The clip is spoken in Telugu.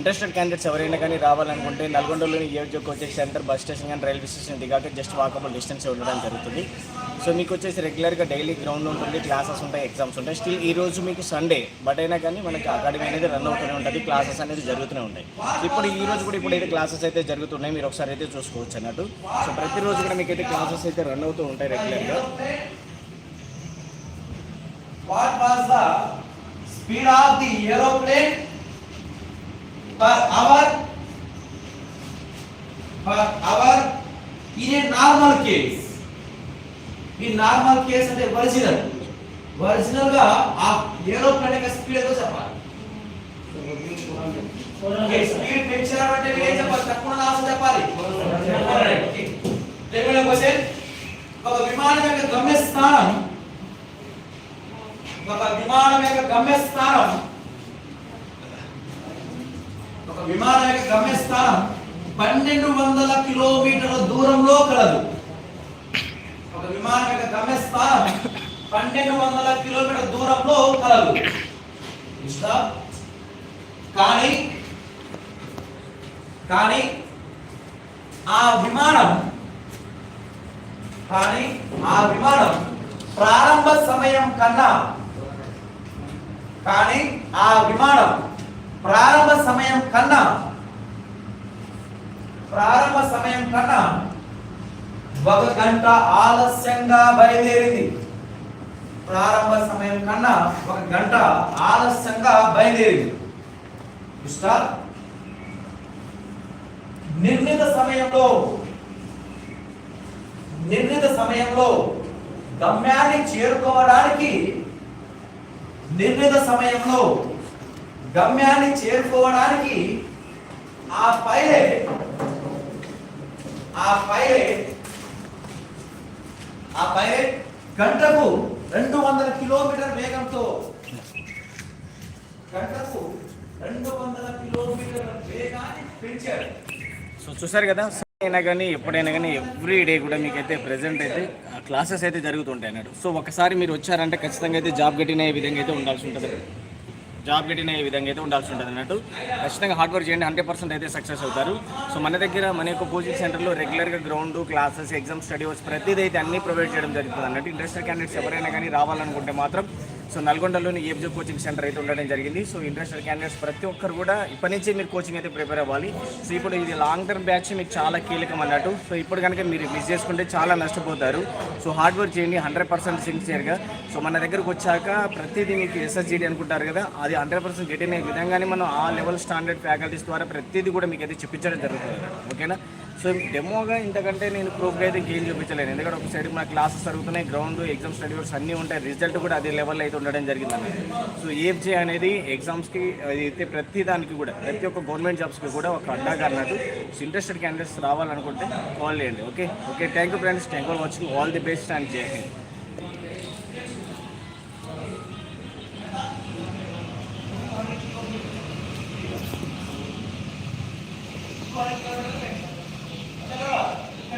ఇంట్రెస్టెడ్ క్యాండిడేట్స్ ఎవరైనా కానీ రావాలనుకుంటే నల్గొండలోని ఏజో కోచింగ్ సెంటర్ బస్ స్టేషన్ కానీ రైల్వే స్టేషన్ దిగాక జస్ట్ వాకబుల్ డిస్టెన్స్ ఉండడం జరుగుతుంది. సో మీకు వచ్చేసి రెగ్యులర్గా డైలీ గ్రౌండ్ ఉంటుంది క్లాసెస్ ఉంటాయి ఎగ్జామ్స్ ఉంటాయి. స్టిల్ ఈ రోజు మీకు సండే బట్ అయినా కానీ మనకి అకాడమీ అనేది రన్ అవుతూనే ఉంటుంది క్లాసెస్ అనేది జరుగుతూనే ఉంటాయి ఇప్పుడు ఈ రోజు కూడా ఇప్పుడు అయితే క్లాసెస్ అయితే జరుగుతున్నాయి మీరు ఒకసారి అయితే చూసుకోవచ్చు అన్నట్టు. సో ప్రతిరోజు కూడా మీకు అయితే క్లాసెస్ అయితే రన్ అవుతూ ఉంటాయి రెగ్యులర్గా What was the speed of the aeroplane? per hour? Per hour in a normal case. ఈ నార్మల్ కేస్ అంటే ఒరిజినల్ ఒరిజినల్ గా ఆ ఏరోప్లేన్ యొక్క స్పీడ్ ఎంతో చెప్పాలి స్పీడ్ పెంచారంటే మీరు ఏం చెప్పాలి తక్కువ నాసం చెప్పాలి రెండో క్వశ్చన్ ఒక విమానం యొక్క గమ్యస్థానం ఒక విమానం యొక్క గమ్యస్థానం ఒక విమాన గమ్యస్థానం పన్నెండు వందల కిలోమీటర్ల దూరంలో కలదు. ఒక విమాన గమ్యస్థానం పన్నెండు వందల కిలోమీటర్ల దూరంలో కలదు. కానీ కానీ ఆ విమానం కానీ ఆ విమానం ప్రారంభ సమయం కన్నా కానీ ఆ విమానం ప్రారంభ సమయం కన్నా ప్రారంభ సమయం కన్నా ఒక గంట ఆలస్యంగా బయలుదేరింది ప్రారంభ సమయం కన్నా ఒక గంట ఆలస్యంగా బయలుదేరింది ఇష్టా? నిర్ణీత సమయంలో నిర్ణీత సమయంలో గమ్యాన్ని చేరుకోవడానికి నిర్ణీత సమయంలో గమ్యాన్ని చేరుకోవడానికి ఆ పైలట్ ఆ పైలట్ ఆ పైలట్ గంటకు రెండు వందల కిలోమీటర్ వేగంతో గంటకు రెండు వందల కిలోమీటర్ల వేగాన్ని పెంచాడు. సో చూసారు కదా అయినా కానీ ఎప్పుడైనా కానీ ఎవ్రీ డే కూడా మీకైతే ప్రజెంట్ అయితే క్లాసెస్ అయితే జరుగుతుంటాయి అన్నాడు సో ఒకసారి మీరు వచ్చారంటే ఖచ్చితంగా అయితే జాబ్ గట్టిన విధంగా అయితే ఉండాల్సి ఉంటుంది. జాబ్ గెటిన విధంగా అయితే ఉండాల్సి ఉంటుంది అన్నట్టు. ఖచ్చితంగా హార్డ్ వర్క్ చేయండి హండ్రెడ్ పర్సెంట్ అయితే సక్సెస్ అవుతారు. సో మన దగ్గర మన యొక్క కోచింగ్ సెంటర్లో రెగ్యులర్గా ground classes exam study works ప్రతిదీ అయితే అన్ని ప్రొవైడ్ చేయడం జరుగుతుంది అన్నట్టు. ఇంట్రెస్టెడ్ క్యాండిడేట్స్ ఎవరైనా కానీ రావాలనుకుంటే మాత్రం సో నల్గొండలోని ఏబ్జో కోచింగ్ సెంటర్ అయితే ఉండడం జరిగింది. సో ఇంట్రెస్టెడ్ క్యాండిడేట్స్ ప్రతి ఒక్కరు కూడా ఇప్పటి నుంచి మీరు కోచింగ్ అయితే ప్రిపేర్ అవ్వాలి. సో ఇప్పుడు ఇది లాంగ్ టర్మ్ బ్యాచ్ మీకు చాలా కీలకం అన్నట్టు. సో ఇప్పుడు కనుక మీరు మిస్ చేసుకుంటే చాలా నష్టపోతారు. సో హార్డ్ వర్క్ చేయండి హండ్రెడ్ పర్సెంట్ సిన్సియర్గా. సో మన దగ్గరకు వచ్చాక ప్రతిదీ మీకు ఎస్ఎస్జీడీ అనుకుంటారు కదా అది హండ్రెడ్ పర్సెంట్ గెట్ అయిన విధంగానే మనం ఆ లెవెల్ స్టాండర్డ్ ఫ్యాకల్టీస్ ద్వారా ప్రతిదీ కూడా మీకు అయితే చెప్పించడం జరుగుతుంది. ఓకేనా? సో డెమోగా ఇంతకంటే నేను ప్రూఫ్గా అయితే గేమ్ చూపించలేను. ఎందుకంటే ఒక మా క్లాసెస్ జరుగుతున్నాయి గ్రౌండ్ ఎగ్జామ్ స్టడీస్ అన్నీ ఉంటాయి. రిజల్ట్ కూడా అదే లెవెల్లో అయితే ఉండడం జరిగింది సో ఏఎఫ్జే అనేది ఎగ్జామ్స్కి అయితే ప్రతి దానికి కూడా ప్రతి ఒక్క గవర్నమెంట్ జాబ్స్కి కూడా ఒక అడ్డాగా అన్నట్టు ఇంట్రెస్టెడ్ క్యాండిడేట్స్ రావాలనుకుంటే కాల్ చేయండి okay okay thank you friends thank you watching all the best and Jai Hind